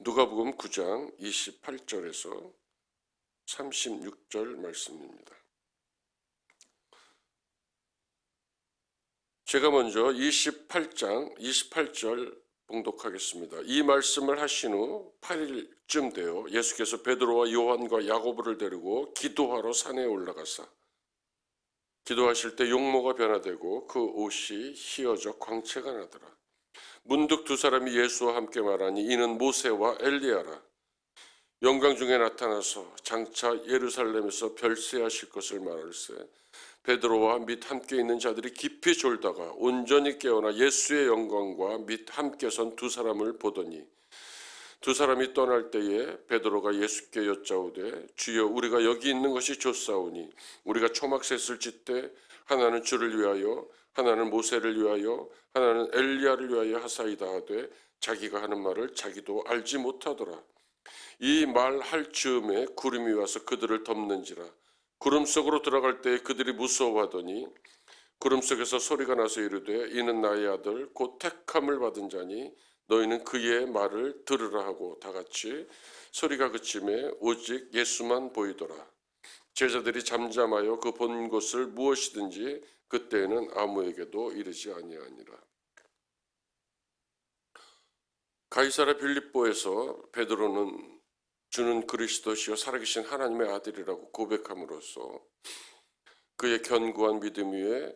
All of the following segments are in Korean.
누가복음 9장 28절에서 36절 말씀입니다. 제가 먼저 28장 28절 봉독하겠습니다. 이 말씀을 하신 후 8일쯤 되어 예수께서 베드로와 요한과 야고보를 데리고 기도하러 산에 올라가사 기도하실 때 용모가 변화되고 그 옷이 휘어져 광채가 나더라. 문득 두 사람이 예수와 함께 말하니 이는 모세와 엘리야라. 영광 중에 나타나서 장차 예루살렘에서 별세하실 것을 말할세. 베드로와 및 함께 있는 자들이 깊이 졸다가 온전히 깨어나 예수의 영광과 및 함께 선 두 사람을 보더니 두 사람이 떠날 때에 베드로가 예수께 여짜오되 주여 우리가 여기 있는 것이 좋사오니 우리가 초막셋을 짓되 하나는 주를 위하여 하나는 모세를 위하여 하나는 엘리야를 위하여 하사이다 하되 자기가 하는 말을 자기도 알지 못하더라. 이 말 할 즈음에 구름이 와서 그들을 덮는지라. 구름 속으로 들어갈 때 그들이 무서워하더니 구름 속에서 소리가 나서 이르되 이는 나의 아들 곧 택함을 받은 자니 너희는 그의 말을 들으라 하고 다 같이 소리가 그침에 오직 예수만 보이더라. 제자들이 잠잠하여 그본 것을 무엇이든지 그때에는 아무에게도 이르지 아니하니라 가이사라 빌립보에서 베드로는 주는 그리스도시요 살아계신 하나님의 아들이라고 고백함으로써 그의 견고한 믿음 위에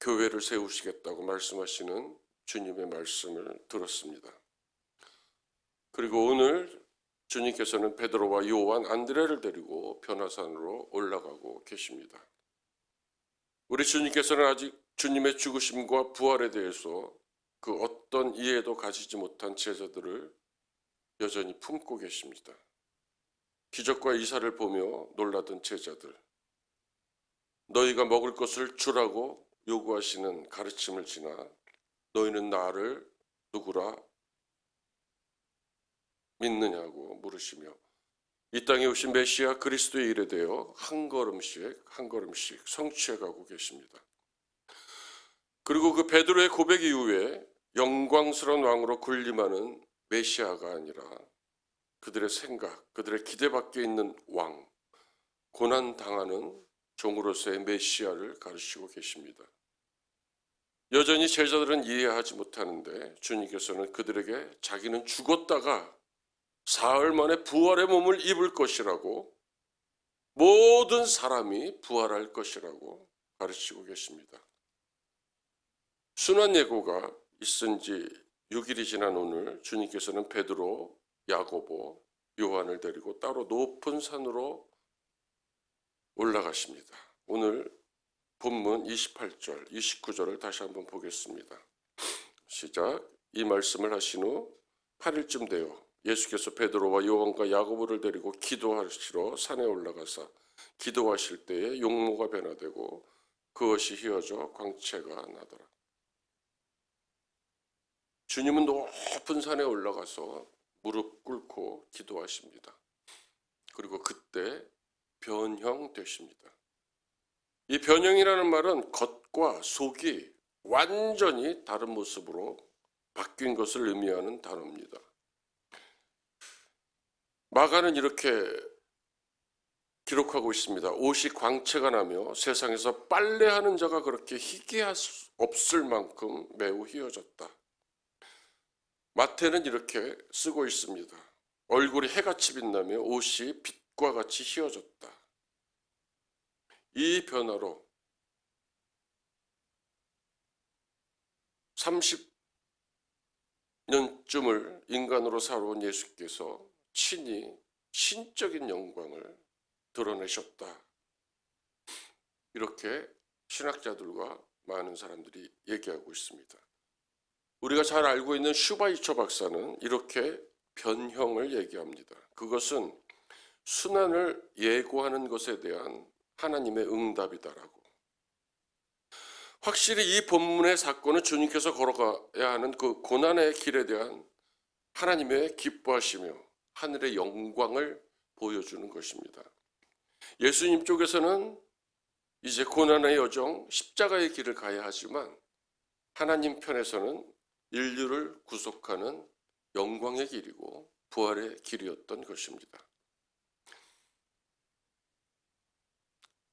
교회를 세우시겠다고 말씀하시는 주님의 말씀을 들었습니다. 그리고 오늘 주님께서는 베드로와 요한, 안드레를 데리고 변화산으로 올라가고 계십니다. 우리 주님께서는 아직 주님의 죽으심과 부활에 대해서 그 어떤 이해도 가지지 못한 제자들을 여전히 품고 계십니다. 기적과 이사를 보며 놀라던 제자들, 너희가 먹을 것을 주라고 요구하시는 가르침을 지나 너희는 나를 누구라 믿느냐고 물으시며 이 땅에 오신 메시아 그리스도의 일에 대해 한 걸음씩 한 걸음씩 성취해 가고 계십니다. 그리고 그 베드로의 고백 이후에 영광스러운 왕으로 군림하는 메시아가 아니라 그들의 생각, 그들의 기대 밖에 있는 왕, 고난 당하는 종으로서의 메시아를 가르치고 계십니다. 여전히 제자들은 이해하지 못하는데 주님께서는 그들에게 자기는 죽었다가 사흘 만에 부활의 몸을 입을 것이라고 모든 사람이 부활할 것이라고 가르치고 계십니다. 순환 예고가 있은 지 6일이 지난 오늘 주님께서는 베드로, 야고보, 요한을 데리고 따로 높은 산으로 올라가십니다. 오늘 본문 28절, 29절을 다시 한번 보겠습니다. 시작. 이 말씀을 하신 후 8일쯤 되어 예수께서 베드로와 요한과 야고보를 데리고 기도하시러 산에 올라가사 기도하실 때에 용모가 변화되고 그것이 휘어져 광채가 나더라. 주님은 높은 산에 올라가서 무릎 꿇고 기도하십니다. 그리고 그때 변형되십니다. 이 변형이라는 말은 겉과 속이 완전히 다른 모습으로 바뀐 것을 의미하는 단어입니다. 마가는 이렇게 기록하고 있습니다. 옷이 광채가 나며 세상에서 빨래하는 자가 그렇게 희귀할 수 없을 만큼 매우 휘어졌다. 마태는 이렇게 쓰고 있습니다. 얼굴이 해같이 빛나며 옷이 빛과 같이 휘어졌다. 이 변화로 30년쯤을 인간으로 살아온 예수께서 친히 신적인 영광을 드러내셨다. 이렇게 신학자들과 많은 사람들이 얘기하고 있습니다. 우리가 잘 알고 있는 슈바이처 박사는 이렇게 변형을 얘기합니다. 그것은 순환을 예고하는 것에 대한 하나님의 응답이다라고. 확실히 이 본문의 사건은 주님께서 걸어가야 하는 그 고난의 길에 대한 하나님의 기뻐하시며 하늘의 영광을 보여주는 것입니다. 예수님 쪽에서는 이제 고난의 여정, 십자가의 길을 가야 하지만 하나님 편에서는 인류를 구속하는 영광의 길이고 부활의 길이었던 것입니다.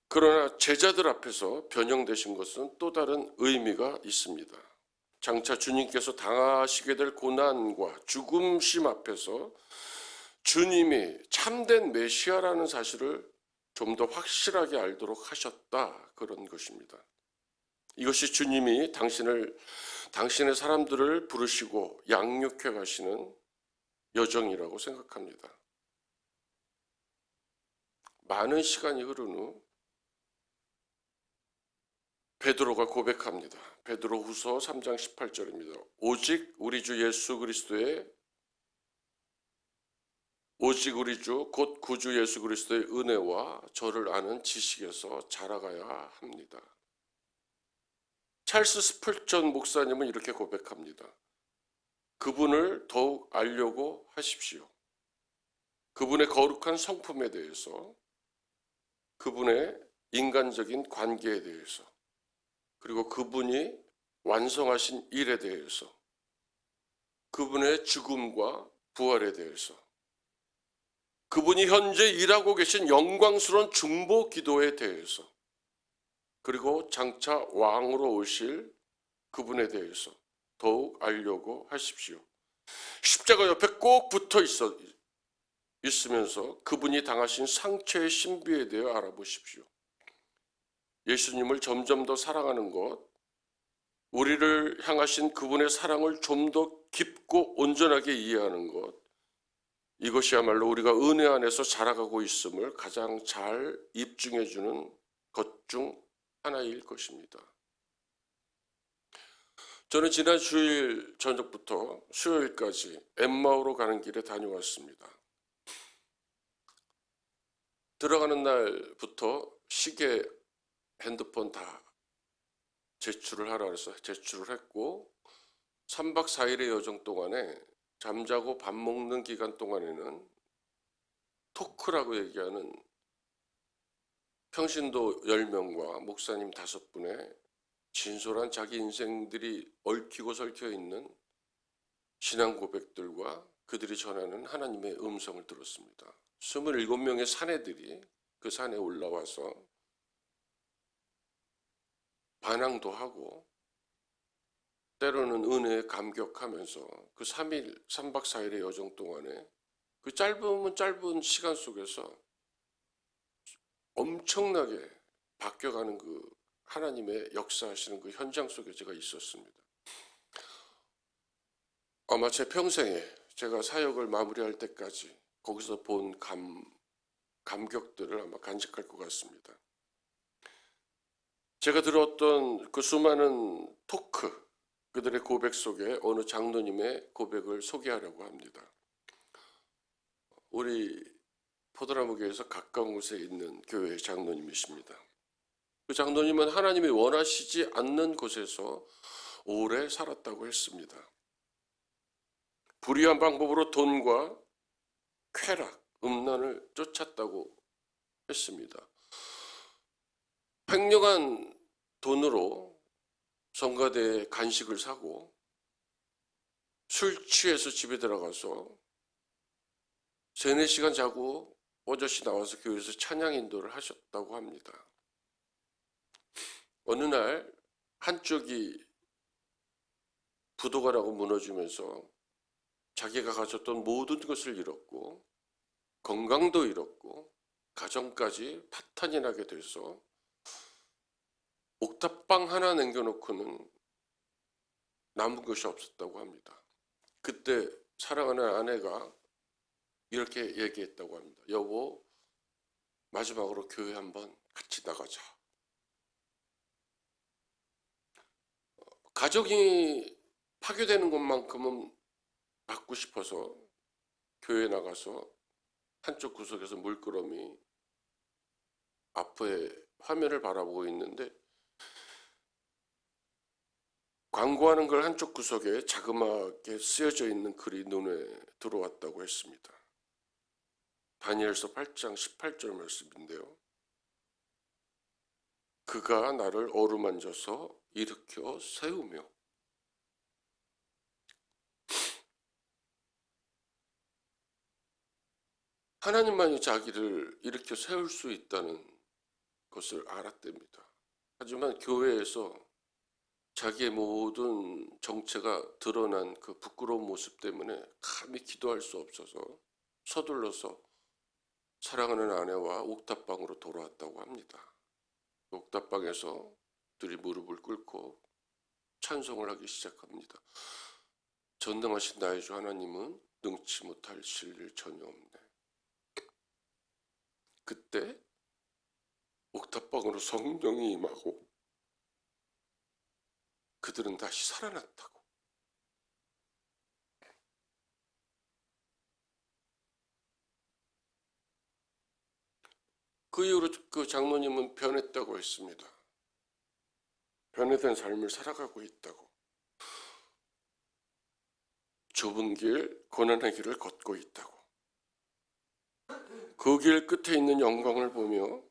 그러나 제자들 앞에서 변형되신 것은 또 다른 의미가 있습니다. 장차 주님께서 당하시게 될 고난과 죽음심 앞에서 주님이 참된 메시아라는 사실을 좀 더 확실하게 알도록 하셨다 그런 것입니다. 이것이 주님이 당신을 당신의 사람들을 부르시고 양육해 가시는 여정이라고 생각합니다. 많은 시간이 흐른 후 베드로가 고백합니다. 베드로 후서 3장 18절입니다. 오직 우리 주 예수 그리스도의 오직 우리 주 곧 구주 예수 그리스도의 은혜와 저를 아는 지식에서 자라가야 합니다. 찰스 스플전 목사님은 이렇게 고백합니다. 그분을 더욱 알려고 하십시오. 그분의 거룩한 성품에 대해서, 그분의 인간적인 관계에 대해서, 그리고 그분이 완성하신 일에 대해서, 그분의 죽음과 부활에 대해서, 그분이 현재 일하고 계신 영광스러운 중보 기도에 대해서, 그리고 장차 왕으로 오실 그분에 대해서 더욱 알려고 하십시오. 십자가 옆에 꼭 붙어 있어 있으면서 그분이 당하신 상처의 신비에 대해 알아보십시오. 예수님을 점점 더 사랑하는 것, 우리를 향하신 그분의 사랑을 좀 더 깊고 온전하게 이해하는 것, 이것이야말로 우리가 은혜 안에서 자라가고 있음을 가장 잘 입증해 주는 것 중 하나일 것입니다. 저는 지난 주일 저녁부터 수요일까지 엠마오로 가는 길에 다녀왔습니다. 들어가는 날부터 시계, 핸드폰 다 제출을 하라 해서 제출을 했고 3박 4일의 여정 동안에 잠자고 밥 먹는 기간 동안에는 토크라고 얘기하는 평신도 10명과 목사님 5분의 진솔한 자기 인생들이 얽히고 설켜 있는 신앙 고백들과 그들이 전하는 하나님의 음성을 들었습니다. 27명의 사내들이 그 산에 올라와서 반항도 하고 때로는 은혜에 감격하면서 그 3일, 3박 4일의 여정 동안에 그 짧으면 짧은 시간 속에서 엄청나게 바뀌어가는 그 하나님의 역사하시는 그 현장 속에 제가 있었습니다. 아마 제 평생에 제가 사역을 마무리할 때까지 거기서 본 감, 감격들을 아마 간직할 것 같습니다. 제가 들었던 그 수많은 토크, 그들의 고백 속에 어느 장로님의 고백을 소개하려고 합니다. 우리 포도나무교에서 가까운 곳에 있는 교회 장로님이십니다. 그 장로님은 하나님이 원하시지 않는 곳에서 오래 살았다고 했습니다. 불의한 방법으로 돈과 쾌락, 음란을 쫓았다고 했습니다. 횡령한 돈으로 성가대에 간식을 사고 술 취해서 집에 들어가서 세네 시간 자고 오젓이 나와서 교회에서 찬양 인도를 하셨다고 합니다. 어느 날 한쪽이 부도가 나고 무너지면서 자기가 가졌던 모든 것을 잃었고 건강도 잃었고 가정까지 파탄이 나게 돼서 옥탑방 하나 남겨놓고는 남은 것이 없었다고 합니다. 그때 사랑하는 아내가 이렇게 얘기했다고 합니다. 여보, 마지막으로 교회 한번 같이 나가자. 가족이 파괴되는 것만큼은 받고 싶어서 교회 나가서 한쪽 구석에서 물끄러미 앞에 화면을 바라보고 있는데 광고하는 걸 한쪽 구석에 자그마하게 쓰여져 있는 글이 눈에 들어왔다고 했습니다. 다니엘서 8장 18절 말씀인데요. 그가 나를 어루만져서 일으켜 세우며 하나님만이 자기를 일으켜 세울 수 있다는 것을 알았답니다. 하지만 교회에서 자기의 모든 정체가 드러난 그 부끄러운 모습 때문에 감히 기도할 수 없어서 서둘러서 사랑하는 아내와 옥탑방으로 돌아왔다고 합니다. 옥탑방에서 들이 무릎을 꿇고 찬송을 하기 시작합니다. 전능하신 나의 주 하나님은 능치 못할 실일 전혀 없네. 그때 옥탑방으로 성령이 임하고 그들은 다시 살아났다고. 그 이후로 그 장로님은 변했다고 했습니다. 변화된 삶을 살아가고 있다고. 좁은 길, 고난의 길을 걷고 있다고. 그 길 끝에 있는 영광을 보며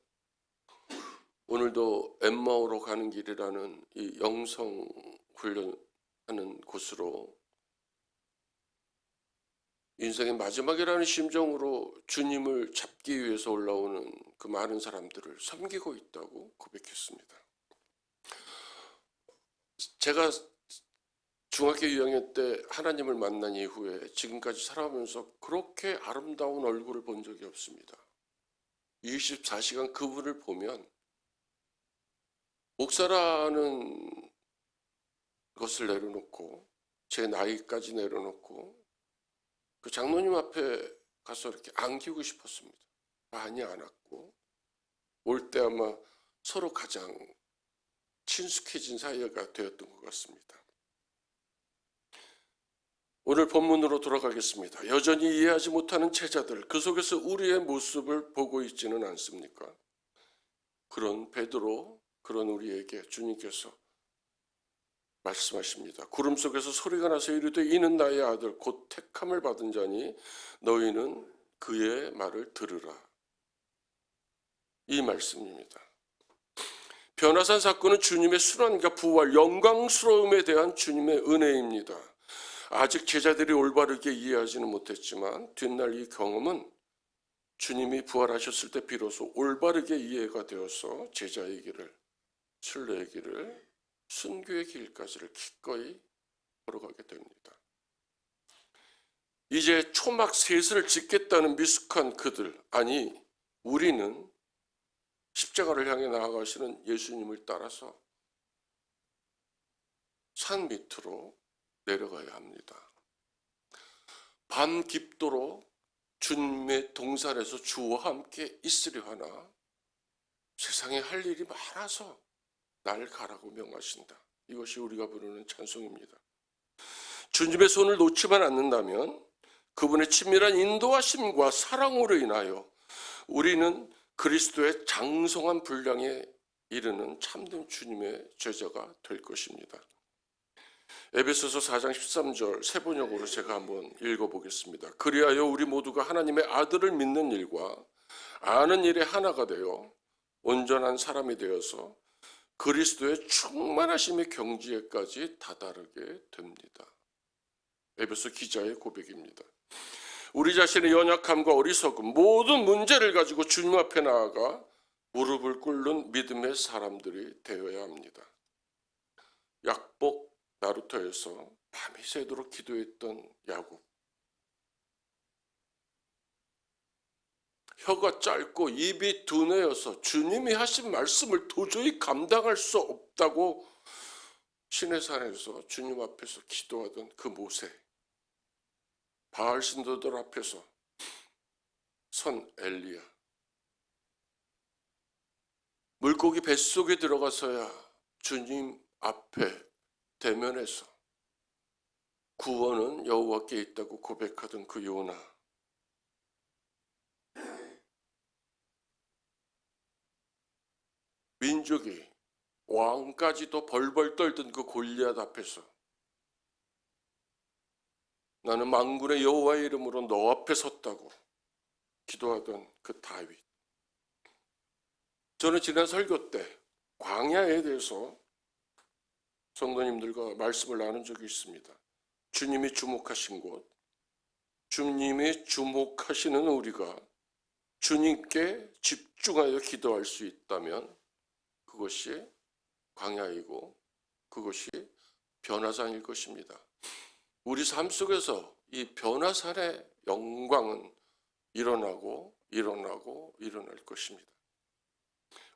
오늘도 엠마오로 가는 길이라는 이 영성 훈련하는 곳으로 인생의 마지막이라는 심정으로 주님을 잡기 위해서 올라오는 그 많은 사람들을 섬기고 있다고 고백했습니다. 제가 중학교 2학년 때 하나님을 만난 이후에 지금까지 살아오면서 그렇게 아름다운 얼굴을 본 적이 없습니다. 24시간 그분을 보면 목사라는 것을 내려놓고 제 나이까지 내려놓고 그 장로님 앞에 가서 이렇게 안기고 싶었습니다. 많이 안았고 올 때 아마 서로 가장 친숙해진 사이가 되었던 것 같습니다. 오늘 본문으로 돌아가겠습니다. 여전히 이해하지 못하는 제자들, 그 속에서 우리의 모습을 보고 있지는 않습니까? 그런 베드로, 그런 우리에게 주님께서 말씀하십니다. 구름 속에서 소리가 나서 이르되 이는 나의 아들 곧 택함을 받은 자니 너희는 그의 말을 들으라. 이 말씀입니다. 변화산 사건은 주님의 순환과 부활, 영광스러움에 대한 주님의 은혜입니다. 아직 제자들이 올바르게 이해하지는 못했지만 뒷날 이 경험은 주님이 부활하셨을 때 비로소 올바르게 이해가 되어서 제자의 길을 길을 순교의 길까지를 기꺼이 걸어가게 됩니다. 이제 초막 셋을 짓겠다는 미숙한 그들 아니 우리는 십자가를 향해 나아가시는 예수님을 따라서 산 밑으로 내려가야 합니다. 밤 깊도록 주님의 동산에서 주와 함께 있으려 하나 세상에 할 일이 많아서 날 가라고 명하신다. 이것이 우리가 부르는 찬송입니다. 주님의 손을 놓지만 않는다면 그분의 친밀한 인도하심과 사랑으로 인하여 우리는 그리스도의 장성한 분량에 이르는 참된 주님의 제자가 될 것입니다. 에베소서 4장 13절 세 번역으로 제가 한번 읽어보겠습니다. 그리하여 우리 모두가 하나님의 아들을 믿는 일과 아는 일에 하나가 되어 온전한 사람이 되어서 그리스도의 충만하심의 경지에까지 다다르게 됩니다. 에베소 기자의 고백입니다. 우리 자신의 연약함과 어리석음 모든 문제를 가지고 주님 앞에 나아가 무릎을 꿇는 믿음의 사람들이 되어야 합니다. 약복 나루터에서 밤이 새도록 기도했던 야곱. 혀가 짧고 입이 둔해여서 주님이 하신 말씀을 도저히 감당할 수 없다고 신의 산에서 주님 앞에서 기도하던 그 모세. 바알 신도들 앞에서 선 엘리야. 물고기 뱃속에 들어가서야 주님 앞에 대면해서 구원은 여호와께 있다고 고백하던 그 요나. 민족이 왕까지도 벌벌 떨던 그 골리앗 앞에서 나는 만군의 여호와의 이름으로 너 앞에 섰다고 기도하던 그 다윗. 저는 지난 설교 때 광야에 대해서 성도님들과 말씀을 나눈 적이 있습니다. 주님이 주목하신 곳, 주님이 주목하시는 우리가 주님께 집중하여 기도할 수 있다면 그것이 광야이고 그것이 변화산일 것입니다. 우리 삶 속에서 이 변화산의 영광은 일어나고 일어나고 일어날 것입니다.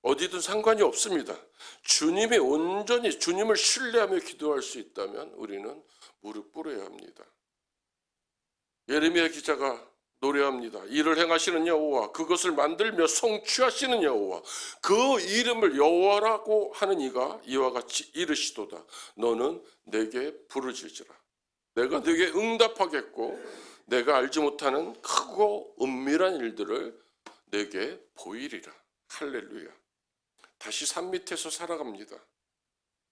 어디든 상관이 없습니다. 주님이 온전히 주님을 신뢰하며 기도할 수 있다면 우리는 무릎 꿇어야 합니다. 예레미야 기자가 노래합니다. 이를 행하시는 여호와 그것을 만들며 성취하시는 여호와 그 이름을 여호와라고 하는 이가 이와 같이 이르시도다. 너는 내게 부르짖으라. 내가 내게 응답하겠고 내가 알지 못하는 크고 은밀한 일들을 내게 보이리라. 할렐루야. 다시 산 밑에서 살아갑니다.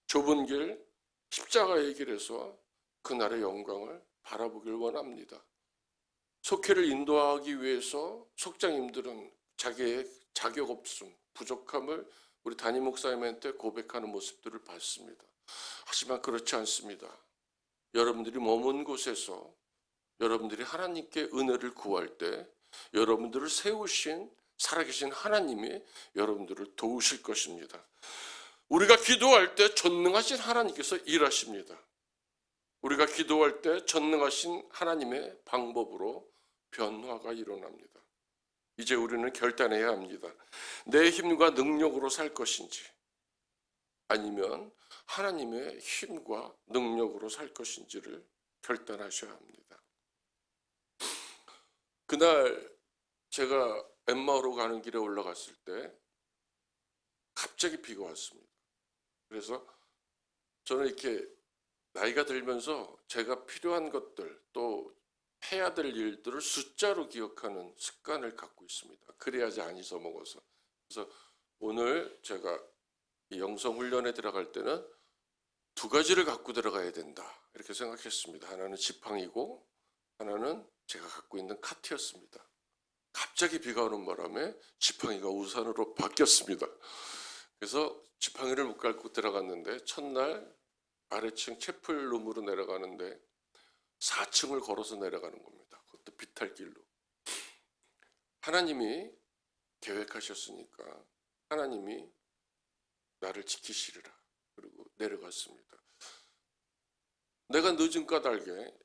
좁은 길 십자가의 길에서 그날의 영광을 바라보길 원합니다. 속회를 인도하기 위해서 속장님들은 자기의 자격 없음, 부족함을 우리 담임 목사님한테 고백하는 모습들을 봤습니다. 하지만 그렇지 않습니다. 여러분들이 머문 곳에서 여러분들이 하나님께 은혜를 구할 때 여러분들을 세우신 살아계신 하나님이 여러분들을 도우실 것입니다. 우리가 기도할 때 전능하신 하나님께서 일하십니다. 우리가 기도할 때 전능하신 하나님의 방법으로 변화가 일어납니다. 이제 우리는 결단해야 합니다. 내 힘과 능력으로 살 것인지 아니면 하나님의 힘과 능력으로 살 것인지를 결단하셔야 합니다. 그날 제가 엠마오로 가는 길에 올라갔을 때 갑자기 비가 왔습니다. 그래서 저는 이렇게 나이가 들면서 제가 필요한 것들 또 해야 될 일들을 숫자로 기억하는 습관을 갖고 있습니다. 그래야지 안 잊어먹어서. 그래서 오늘 제가 이 영성 훈련에 들어갈 때는 두 가지를 갖고 들어가야 된다. 이렇게 생각했습니다. 하나는 지팡이고 하나는 제가 갖고 있는 카트였습니다. 갑자기 비가 오는 바람에 지팡이가 우산으로 바뀌었습니다. 그래서 지팡이를 못 갖고 들어갔는데 첫날 아래층 채플룸으로 내려가는데 4층을 걸어서 내려가는 겁니다. 그것도 비탈길로. 하나님이 계획하셨으니까 하나님이 나를 지키시리라. 그리고 내려갔습니다. 내가 늦은 까닭에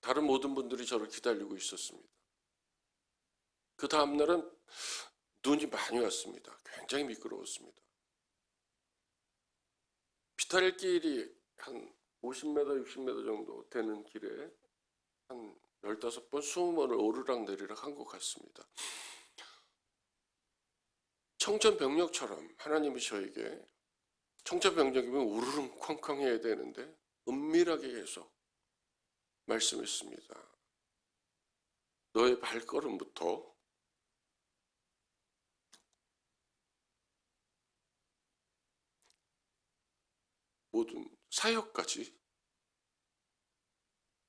다른 모든 분들이 저를 기다리고 있었습니다. 그 다음날은 눈이 많이 왔습니다. 굉장히 미끄러웠습니다. 비탈길이 한 50m, 60m 정도 되는 길에 한 15번, 20번을 오르락 내리락 한 것 같습니다. 청천벽력처럼 하나님이 저에게 청천벽력이면 우르릉 쾅쾅 해야 되는데 은밀하게 계속 말씀했습니다. 너의 발걸음부터 모든 사역까지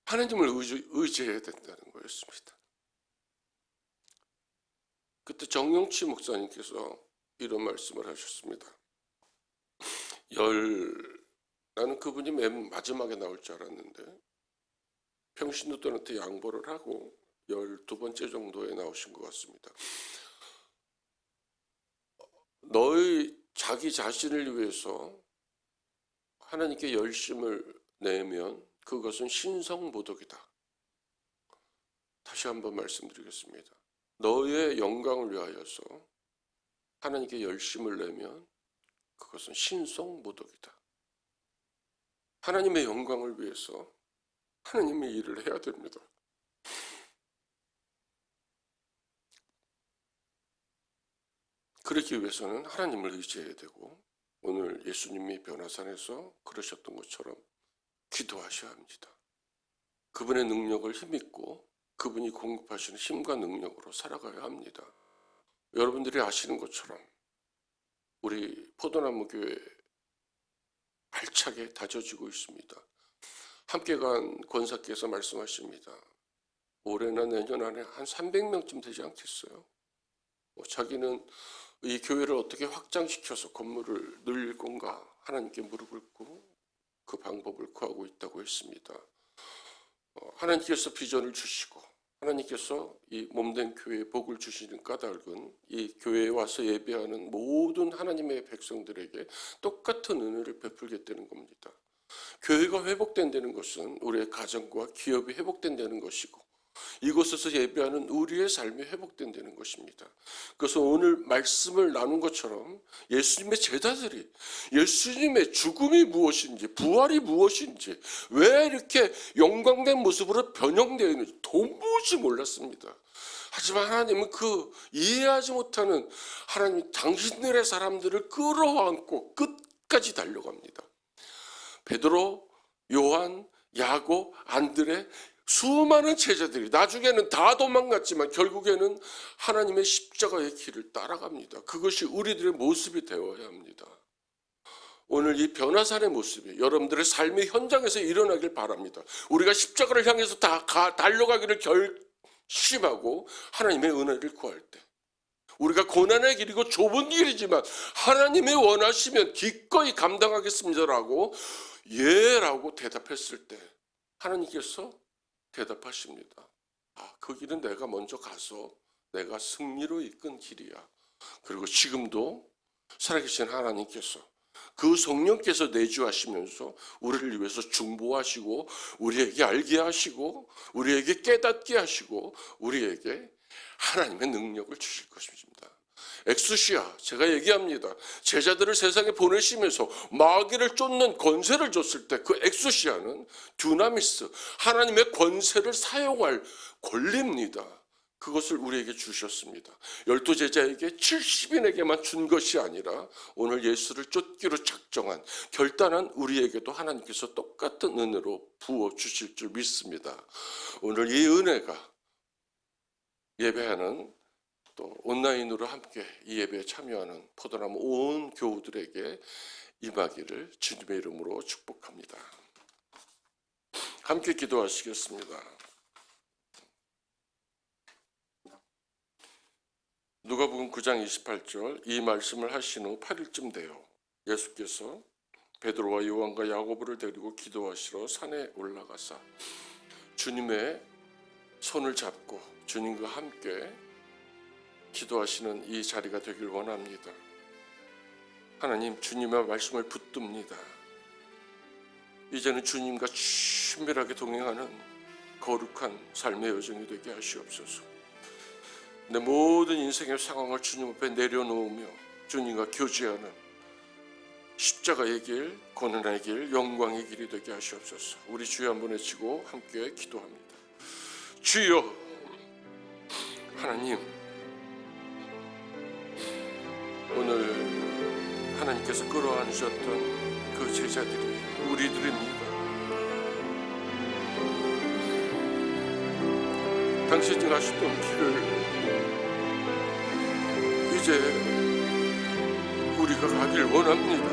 하나님을 의지, 의지해야 된다는 거였습니다. 그때 정용치 목사님께서 이런 말씀을 하셨습니다. 열 나는 그분이 맨 마지막에 나올 줄 알았는데 평신도들한테 양보를 하고 열두 번째 정도에 나오신 것 같습니다. 너의 자기 자신을 위해서 하나님께 열심을 내면 그것은 신성모독이다. 다시 한번 말씀드리겠습니다. 너의 영광을 위하여서 하나님께 열심을 내면 그것은 신성모독이다. 하나님의 영광을 위해서 하나님의 일을 해야 됩니다. 그렇기 위해서는 하나님을 의지해야 되고 오늘 예수님이 변화산에서 그러셨던 것처럼 기도하셔야 합니다. 그분의 능력을 힘입고 그분이 공급하시는 힘과 능력으로 살아가야 합니다. 여러분들이 아시는 것처럼 우리 포도나무 교회 알차게 다져지고 있습니다. 함께 간 권사께서 말씀하십니다. 올해나 내년 안에 한 300명쯤 되지 않겠어요? 뭐 자기는 이 교회를 어떻게 확장시켜서 건물을 늘릴 건가 하나님께 무릎 꿇고 그 방법을 구하고 있다고 했습니다. 어, 하나님께서 비전을 주시고 하나님께서 이 몸된 교회에 복을 주시는 까닭은 이 교회에 와서 예배하는 모든 하나님의 백성들에게 똑같은 은혜를 베풀겠다는 겁니다. 교회가 회복된다는 것은 우리의 가정과 기업이 회복된다는 것이고 이곳에서 예배하는 우리의 삶이 회복된다는 것입니다. 그래서 오늘 말씀을 나눈 것처럼 예수님의 제자들이 예수님의 죽음이 무엇인지 부활이 무엇인지 왜 이렇게 영광된 모습으로 변형되어 있는지 도무지 몰랐습니다. 하지만 하나님은 그 이해하지 못하는 하나님 당신들의 사람들을 끌어안고 끝까지 달려갑니다. 베드로, 요한, 야고, 안드레 수많은 제자들이 나중에는 다 도망갔지만 결국에는 하나님의 십자가의 길을 따라갑니다. 그것이 우리들의 모습이 되어야 합니다. 오늘 이 변화산의 모습이 여러분들의 삶의 현장에서 일어나길 바랍니다. 우리가 십자가를 향해서 다 가- 달려가기를 결심하고 하나님의 은혜를 구할 때 우리가 고난의 길이고 좁은 길이지만 하나님이 원하시면 기꺼이 감당하겠습니다라고 예라고 대답했을 때 하나님께서 대답하십니다. 아, 그 길은 내가 먼저 가서 내가 승리로 이끈 길이야. 그리고 지금도 살아계신 하나님께서 그 성령께서 내주하시면서 우리를 위해서 중보하시고 우리에게 알게 하시고 우리에게 깨닫게 하시고 우리에게 하나님의 능력을 주실 것입니다. 엑수시아 제가 얘기합니다. 제자들을 세상에 보내시면서 마귀를 쫓는 권세를 줬을 때 그 엑수시아는 듀나미스 하나님의 권세를 사용할 권리입니다. 그것을 우리에게 주셨습니다. 열두 제자에게 70인에게만 준 것이 아니라 오늘 예수를 쫓기로 작정한 결단한 우리에게도 하나님께서 똑같은 은혜로 부어 주실 줄 믿습니다. 오늘 이 은혜가 예배하는 또 온라인으로 함께 이 예배에 참여하는 포도나무 온 교우들에게 임하기를 주님의 이름으로 축복합니다. 함께 기도하시겠습니다. 누가복음 9장 28절 이 말씀을 하신 후 8일쯤 되어 예수께서 베드로와 요한과 야고보를 데리고 기도하시러 산에 올라가사 주님의 손을 잡고 주님과 함께 기도하시는 이 자리가 되길 원합니다. 하나님 주님의 말씀을 붙듭니다. 이제는 주님과 친밀하게 동행하는 거룩한 삶의 여정이 되게 하시옵소서. 내 모든 인생의 상황을 주님 앞에 내려놓으며 주님과 교제하는 십자가의 길, 고난의 길, 영광의 길이 되게 하시옵소서. 우리 주여 한번 외치고 함께 기도합니다. 주여 하나님 오늘 하나님께서 끌어안으셨던 그 제자들이 우리들입니다. 당신이 가셨던 길을 이제 우리가 가길 원합니다.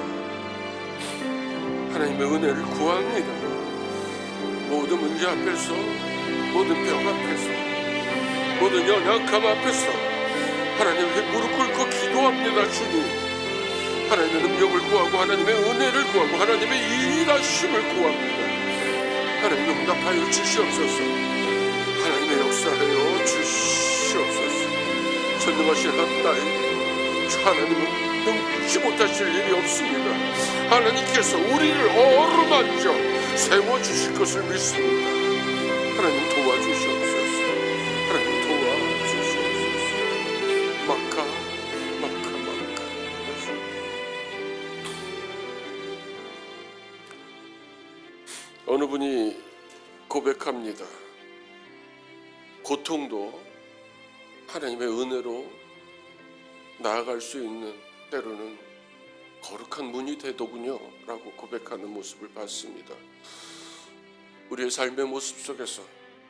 하나님의 은혜를 구합니다. 모든 문제 앞에서, 모든 병 앞에서, 모든 연약함 앞에서 하나님께 무릎 꿇고 기도합니다, 주님. 하나님의 능력을 구하고 하나님의 은혜를 구하고 하나님의 일하심을 구합니다. 하나님 응답하여 주시옵소서. 하나님의 역사하여 주시옵소서. 전능하신 하나님, 하나님은 능치 못하실 일이 없습니다. 하나님께서 우리를 어루만져 세워 주실 것을 믿습니다. 하나님 도와주시옵소서. 어느 분이 고백합니다. 고통도 하나님의 은혜로 나아갈 수 있는 때로는 거룩한 문이 되더군요. 라고 고백하는 모습을 봤습니다. 우리의 삶의 모습 속에서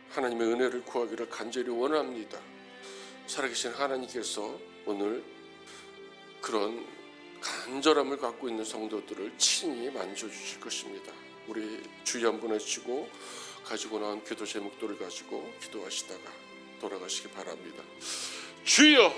하나님의 은혜를 구하기를 간절히 원합니다. 살아계신 하나님께서 오늘 그런 간절함을 갖고 있는 성도들을 친히 만져주실 것입니다. 우리 주여 한번 외치고 가지고 나온 기도 제목들을 가지고 기도하시다가 돌아가시기 바랍니다. 주여!